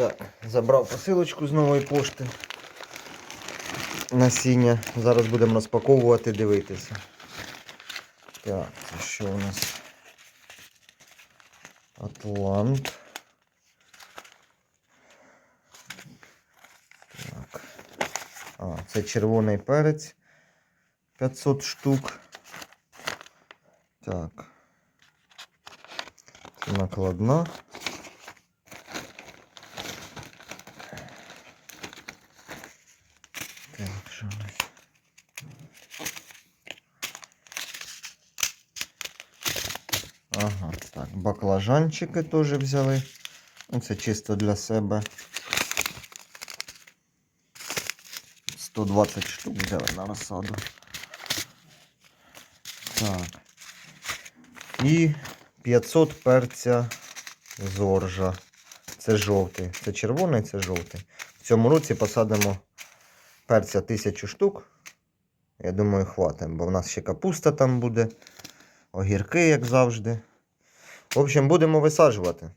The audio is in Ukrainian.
Так, забрав посилочку з нової пошти. Насіння. Зараз будемо розпаковувати, дивитися. Так, це що у нас? Атлант. Так. А, це червоний перець. 500 штук. Так. Це накладна. Ага, так, баклажанчики теж взяли. Ну, Це чисто для себе. 120 штук взяли на розсаду. Так. І 500 перця зоржа. Це жовтий. Це червоний, це жовтий. В цьому році посадимо перця 1000 штук. Я думаю, хватимо, бо в нас ще капуста там буде, огірки, як завжди. В общем, будемо висаджувати.